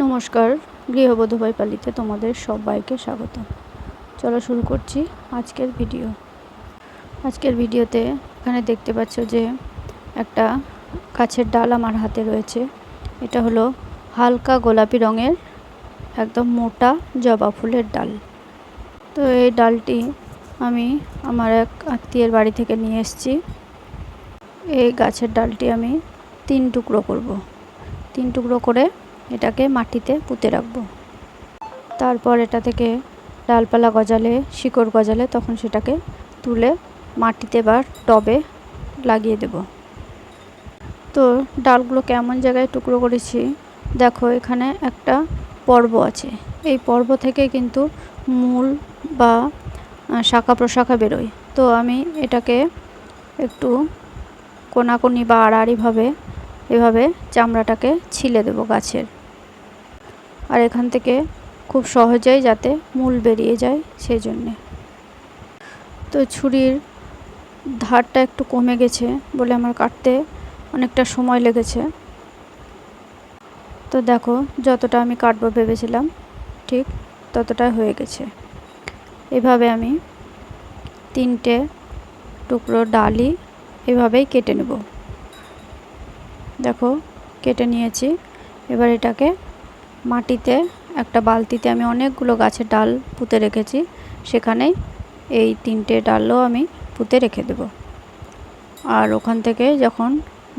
নমস্কার, গৃহবধূ পালিতে তোমাদের সবাইকে স্বাগত। চলো শুরু করছি আজকের ভিডিও। আজকের ভিডিওতে এখানে দেখতে পাচ্ছ যে একটা গাছের ডাল আমার হাতে রয়েছে। এটা হলো হালকা গোলাপি রঙের একদম মোটা জবা ফুলের ডাল। তো এই ডালটি আমি আমার এক আত্মীয়ের বাড়ি থেকে নিয়ে এসেছি। এই গাছের ডালটি আমি তিন টুকরো করব। তিন টুকরো করে এটাকে মাটিতে পুঁতে রাখব। তারপর এটা থেকে ডালপালা গজালে, শিকড় গজালে তখন সেটাকে তুলে মাটিতে বা টবে লাগিয়ে দেব। তো ডালগুলো কেমন জায়গায় টুকরো করেছি, দেখো এখানে একটা পর্ব আছে। এই পর্ব থেকে কিন্তু মূল বা শাখা প্রশাখা বেরোয়। তো আমি এটাকে একটু কোনাকুনি বা আড়াআড়িভাবে এভাবে চামড়াটাকে ছিলে দেব গাছের। আর এখান থেকে খুব সহজেই যাতে মূল বেরিয়ে যায় সেই জন্যে তো ছুরির ধারটা একটু কমে গেছে বলে আমার কাটতে অনেকটা সময় লেগেছে। তো দেখো যতটা আমি কাটবো ভেবেছিলাম, ঠিক ততটাই হয়ে গেছে। এভাবে আমি তিনটে টুকরো ডালি এভাবেই কেটে নেব। দেখো, কেটে নিয়েছি। এবার এটাকে মাটিতে, একটা বালতিতে আমি অনেকগুলো গাছের ডাল পুঁতে রেখেছি। সেখানেই এই তিনটে ডালও আমি পুঁতে রেখে দেব। আর ওখান থেকে যখন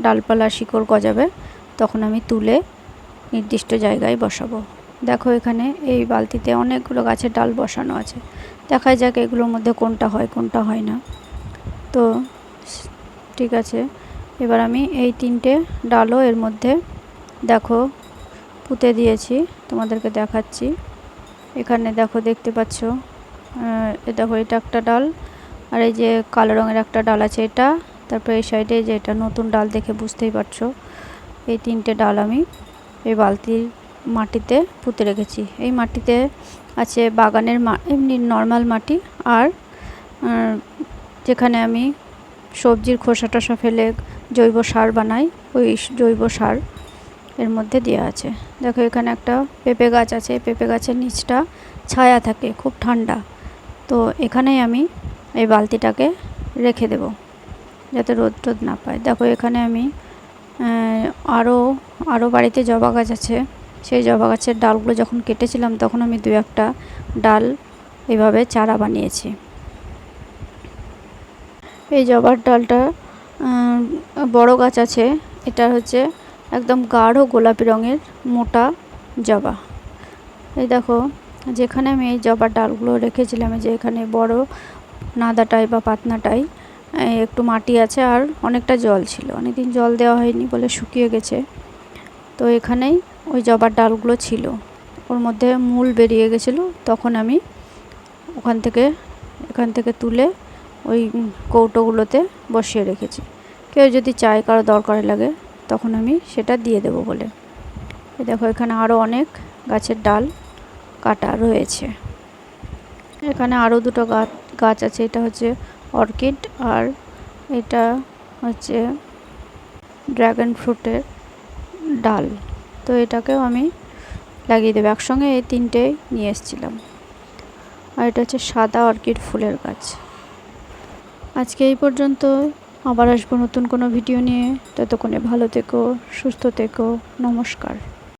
ডালপালা শিকড় গজাবে, তখন আমি তুলে নির্দিষ্ট জায়গায় বসাবো। দেখো এখানে এই বালতিতে অনেকগুলো গাছের ডাল বসানো আছে। দেখা যাক এগুলোর মধ্যে কোনটা হয় কোনটা হয় না। তো, ঠিক আছে। এবার আমি এই তিনটে ডালও এর মধ্যে, দেখো, পুঁতে দিয়েছি, তোমাদেরকে দেখাচ্ছি। এখানে দেখো, দেখতে পাচ্ছ দেখো, এটা একটা ডাল, আর এই যে কালো রঙের একটা ডাল আছে এটা, তারপর এই সাইডে যে এটা নতুন ডাল দেখে বুঝতেই পারছ, এই তিনটে ডাল আমি এই বালতির মাটিতে পুঁতে রেখেছি। এই মাটিতে আছে বাগানের মা, এমনি নর্মাল মাটি, আর যেখানে আমি সবজির খোসা টোসা ফেলে জৈব সার বানাই। ওই জৈব সার এর মধ্যে দেওয়া আছে। দেখো এখানে একটা পেঁপে গাছ আছে। পেঁপে গাছের নিচটা ছায়া থাকে, খুব ঠান্ডা। তো এখানেই আমি এই বালতিটাকে রেখে দেব, যাতে রোদ টোদ না পায়। দেখো এখানে আমি আরও আরও বাড়িতে জবা গাছ আছে। সেই জবা গাছের ডালগুলো যখন কেটেছিলাম, তখন আমি দু একটা ডাল এভাবে চারা বানিয়েছি। এই জবার ডালটা বড় গাছ আছে। এটা হচ্ছে একদম গাঢ় গোলাপি রঙের মোটা জবা। এই দেখো, যেখানে আমি এই জবার ডালগুলো রেখেছিলাম যে এখানে বড় নাদাটাই বা পাতনাটাই একটু মাটি আছে আর অনেকটা জল ছিল। অনেকদিন জল দেওয়া হয়নি বলে শুকিয়ে গেছে। তো এখানেই ওই জবার ডালগুলো ছিল। ওর মধ্যে মূল বেরিয়ে গেছিল, তখন আমি ওখান থেকে, এখান থেকে তুলে ওই কৌটোগুলোতে বসিয়ে রেখেছি। কেউ যদি চায় কারও দরকার লাগে, তখন আমি সেটা দিয়ে দেব বলে। দেখো, এখানে আরও অনেক গাছের ডাল কাটা রয়েছে। এখানে আরও দুটো গাছ গাছ আছে, এটা হচ্ছে অর্কিড আর এটা হচ্ছে ড্রাগন ফ্রুটের ডাল। তো এটাকেও আমি লাগিয়ে দেবো। একসঙ্গে এই তিনটেই নিয়ে এসেছিলাম। আর এটা হচ্ছে সাদা অর্কিড ফুলের গাছ। আজকে এই পর্যন্ত। আবার আসব নতুন কোনো ভিডিও নিয়ে। ততক্ষণে ভালো থেকো, সুস্থ থেকো। নমস্কার।